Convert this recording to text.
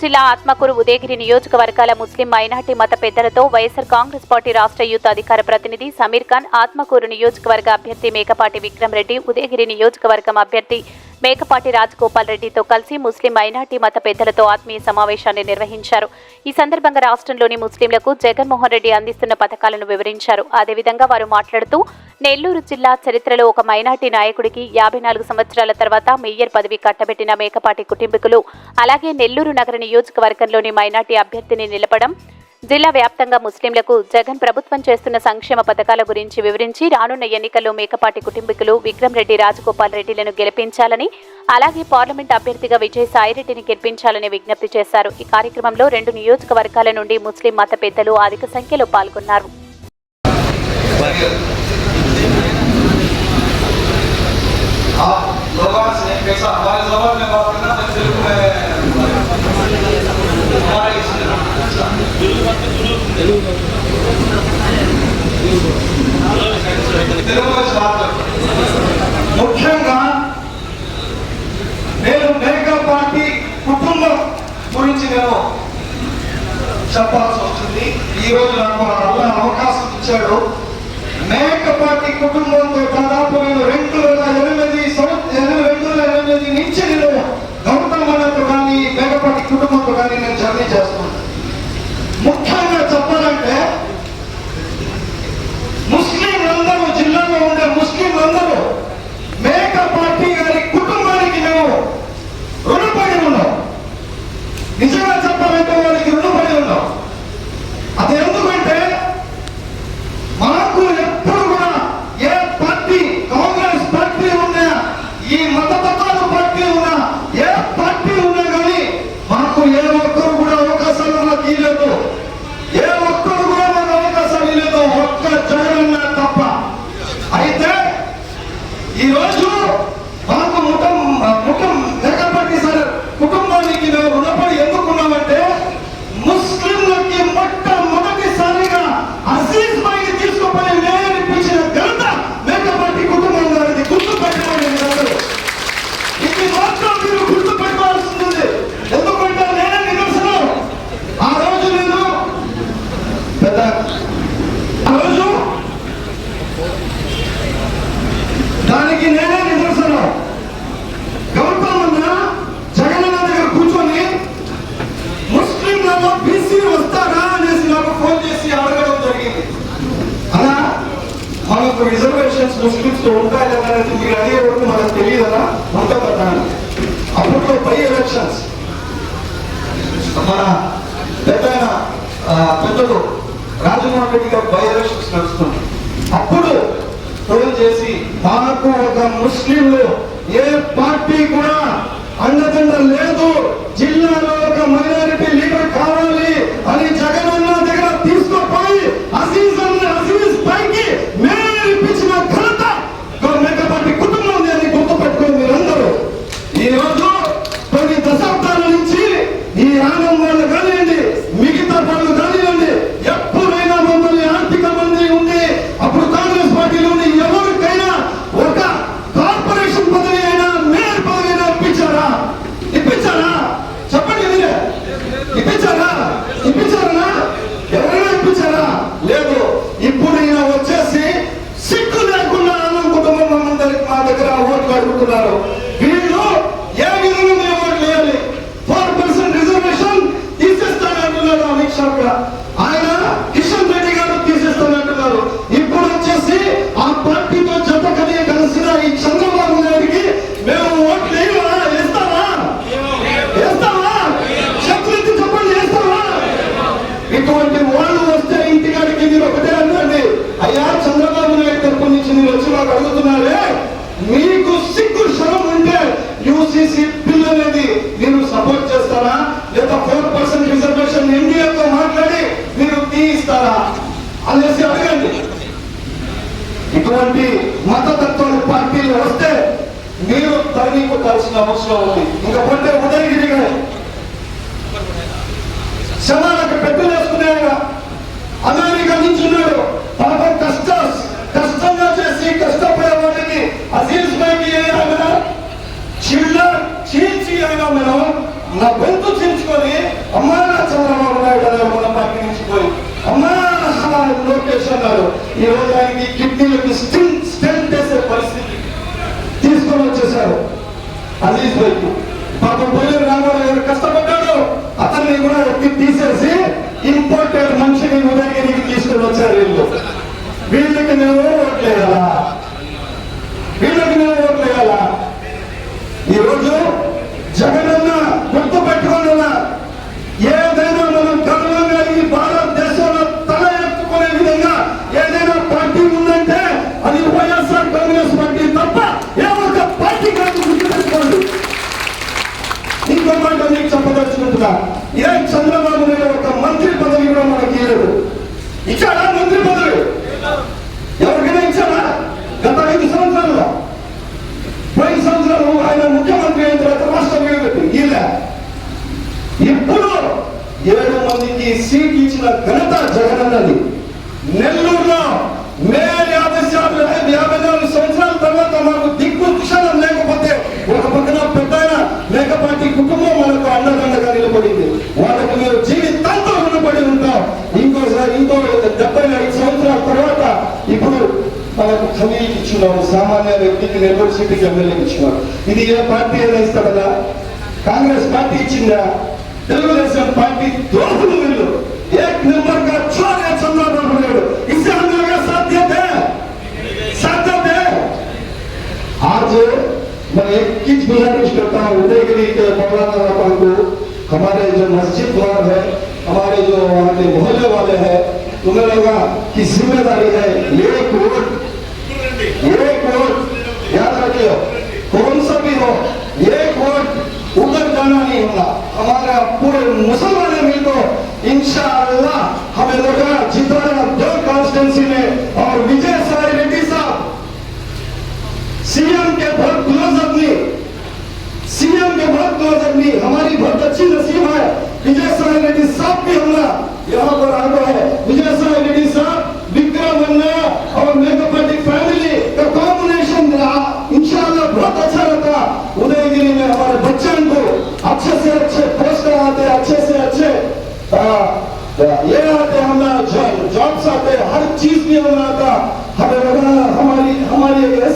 జిల్లా ఆత్మకూరు ఉదయగిరి నియోజకవర్గాల ముస్లిం మైనార్టీ మత పెద్దలతో వైఎస్ఆర్ కాంగ్రెస్ పార్టీ రాష్ట్ర యూత్ అధికార ప్రతినిధి సమీర్ ఖాన్ ఆత్మకూరు నియోజకవర్గ అభ్యర్థి మేకపాటి విక్రమ్ రెడ్డి ఉదయగిరి నియోజకవర్గం అభ్యర్థి మేకపాటి రాజగోపాల్ రెడ్డితో కలిసి ముస్లిం మైనార్టీ మత పెద్దలతో ఆత్మీయ సమావేశాన్ని నిర్వహించారు. ఈ సందర్భంగా రాష్ట్రంలోని ముస్లింలకు జగన్మోహన్ రెడ్డి అందిస్తున్న పథకాలను వివరించారు. అదేవిధంగా వారు మాట్లాడుతూ నెల్లూరు జిల్లా చరిత్రలో ఒక మైనార్టీ నాయకుడికి యాభై నాలుగు సంవత్సరాల తర్వాత మేయర్ పదవి కట్టబెట్టిన మేకపాటి కుటుంబీకులు అలాగే నెల్లూరు నగర నియోజకవర్గంలోని మైనార్టీ అభ్యర్థిని నిలపడం జిల్లా వ్యాప్తంగా ముస్లింలకు జగన్ ప్రభుత్వం చేస్తున్న సంక్షేమ పథకాల గురించి వివరించి రానున్న ఎన్నికల్లో మేకపాటి కుటుంబీకులు విక్రమ్ రెడ్డి రాజగోపాల్ రెడ్డిలను గెలిపించాలని అలాగే పార్లమెంట్ అభ్యర్థిగా విజయ్ సాయిరెడ్డిని గెలిపించాలని విజ్ఞప్తి చేశారు ఈ కార్యక్రమంలో రెండు నియోజకవర్గాల నుండి ముస్లిం మత పెద్దలు అధిక సంఖ్యలో పాల్గొన్నారు आप लोगों से कैसा हमारे जबान में बात करना तो తెలుగులో స్వార్థం ముఖ్యంగా నేను మెరికా పార్టీ కుటుంబం గురించి నేను చెప్పాల్సి వస్తుంది. ఈరోజు నాకు అలా అవకాశం ఇచ్చాడు. మేక పార్టీ కుటుంబంతో దాదాపు నేను రెండు వేల ఎనిమిది రెండు వేల ఎనిమిది నుంచి నేను గౌతమ్ అన్నతో కానీ మేకపాటి కుటుంబంతో కానీ నేను జర్నీ చేస్తున్నాను. অন্যতম రిజర్వేషన్స్ ముస్లిమ్స్ ఉంటాయి లేదా అనేది మీరు అడిగే వరకు మనకు తెలియదనా ఉంటా అప్పట్లో బై ఎలక్షన్స్ మన పెద్ద పెద్దలు రాజమోహన్ రెడ్డి గారు బై ఎలక్షన్స్ నడుస్తుంది అప్పుడు ఫోన్ చేసి మాకు ఒక ముస్లింలు ఏ పార్టీ కూడా అండదండ లేదు జిల్లాలో ఒక మైనారిటీ లీడర్ కావాలి అని జగనన్న దగ్గర తీసుకుపోయి అసీజ్ అన్న అసీజ్ పైకి మేరిపించిన ఘనత మేకపాటి కుటుంబం అని గుర్తుపెట్టుకోండి మీరందరూ ఈ రోజు కొన్ని దశాబ్దాల నుంచి ఈ ఉన్నటువంటి మతతత్వ పార్టీలు వస్తే మీరు తరిగి కొట్టాల్సిన అవసరం ఉంది. ఇంకా ఉదయగిరి ఉదయగిరిగా శవాలకు పెద్దలు వేసుకునేగా అమెరికా నుంచి ఉన్నాడు. పాపం కష్ట కష్టంగా చేసి కష్టపడే వాటికి అజీజ్ బైకి అయినా చిల్లర్ చీల్చి అయినా మనం నా గొంతు చీల్చుకొని అమ్మా చంద్రబాబు నాయుడు అనే మన పక్కనించిపోయి అమ్మా లోకేష్ అన్నారు ఈ రోజు ఆయనకి కిడ్నీలకు స్టిల్ స్టెల్ చేసే పరిస్థితి తీసుకొని వచ్చేసారు అజీజ్ బైక్ పాపం పోయే రామారావు గారు కష్టపడ్డాడు అతన్ని కూడా ఎత్తి తీసేసి ఇంపార్టెంట్ మనిషిని ఉదయగిరికి తీసుకొని వచ్చారు వీళ్ళు. వీళ్ళకి నేను ఓట్లేయాలా వీళ్ళకి నేను ఓట్లేయాలా ఈరోజు జగనన్న సంవత్సరాలు ఆయన ముఖ్యమంత్రి అయిన తర్వాత రాష్ట్రం విడిపెట్టి ఇలా ఇప్పుడు ఏడు మందికి సీట్ ఇచ్చిన ఘనత జగన్ అన్నది. నెల్లూరులో మేయర్ ఖలీకి ఇచ్చినారు సామాన్య వ్యక్తికి నెల్లూరు సిటీకి ఎమ్మెల్యేకి ఇచ్చినారు ఇది ఏ పార్టీ అయినా ఇస్తాడదా కాంగ్రెస్ పార్టీ ఇచ్చిందా తెలుగుదేశం పార్టీ ద్రోహులు వీళ్ళు ఏక్ నెంబర్ గా చోర్ है चंद्रबाबू नायडू इससे हम लोग का साथ देते हैं साथ देते हैं आज मैं एक चीज गुजारिश करता हूँ उदयगिरी के मौलाना अपन को हमारे जो मस्जिद द्वार है हमारे जो वहाँ के मोहल्ले वाले हैं तुम्हें लगा कि जिम्मेदारी है एक वोट एक वोट याद रखियो कौन सा भी हो एक वोट उधर जाना नहीं होगा हमारे पूरे मुसलमान मिलकर इंशाअल्लाह हमें लगा जितना दो कॉन्स्टेंसी में और विजय साई रेड्डी साहब सीएम के बहुत क्लोज आदमी सीएम के बहुत क्लोज आदमी हमारी बहुत अच्छी नसीब है विजय साई रेड्डी साहब भी हमारा यहाँ पर आगे है abandonado.